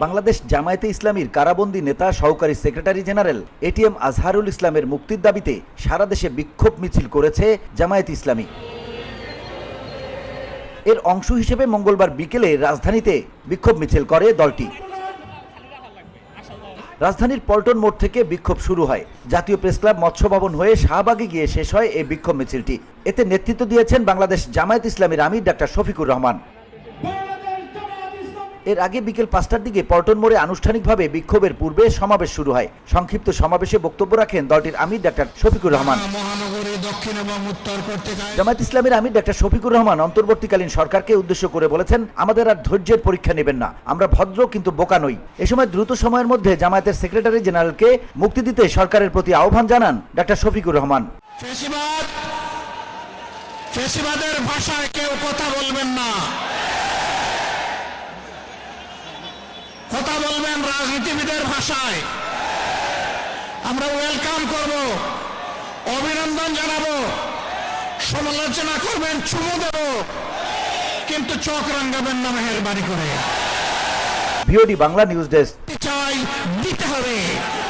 বাংলাদেশ জামায়াতে ইসলামীর কারাবন্দী নেতা, সহকারী সেক্রেটারি জেনারেল এটিএম আজহারুল ইসলামের মুক্তির দাবিতে সারা দেশে বিক্ষোভ মিছিল করেছে জামায়াত ইসলামী। এর অংশ হিসেবে মঙ্গলবার বিকেলে রাজধানীতে বিক্ষোভ মিছিল করে দলটি। রাজধানীর পল্টন মোড় থেকে বিক্ষোভ শুরু হয়। জাতীয় প্রেস ক্লাব মৎস্য ভবন হয়ে শাহবাগে গিয়ে শেষ হয় এই বিক্ষোভ মিছিলটি। এতে নেতৃত্ব দিয়েছেন বাংলাদেশ জামায়াত ইসলামীর আমির ডাক্তার শফিকুর রহমান। এর আগে বিকেল পাঁচটার দিকে পল্টন মোড়ে আনুষ্ঠানিকভাবে বিক্ষোভের পূর্বে সমাবেশ শুরু হয়। সংক্ষিপ্ত সমাবেশে বক্তব্য রাখেন দলটির আমির ডাক্তার শফিকুর রহমান। জামায়াত ইসলামের আমির ডাক্তার শফিকুর রহমান অন্তর্বর্তীকালীন সরকারকে উদ্দেশ্য করে বলেছেন আমাদের আর ধৈর্যের পরীক্ষা নেবেন না। আমরা ভদ্র কিন্তু বোকা নই। এ সময় দ্রুত সময়ের মধ্যে জামায়াতের সেক্রেটারি জেনারেলকে মুক্তি দিতে সরকারের প্রতি আহ্বান জানান ডাক্তার শফিকুর রহমান। ফেসিবাদের ভাষায় কেউ কথা বলবেন না। কথা বলবেন রাজনীতিবিদের ভাষায়। আমরা ওয়েলকাম করব অভিনন্দন জানাব সমালোচনা করবেন চুমু দেব কিন্তু চোখ রাঙ্গাবেন না মেহরবানি করে। ভিওডি বাংলা নিউজ ডেস্ক চাই দিতে হবে।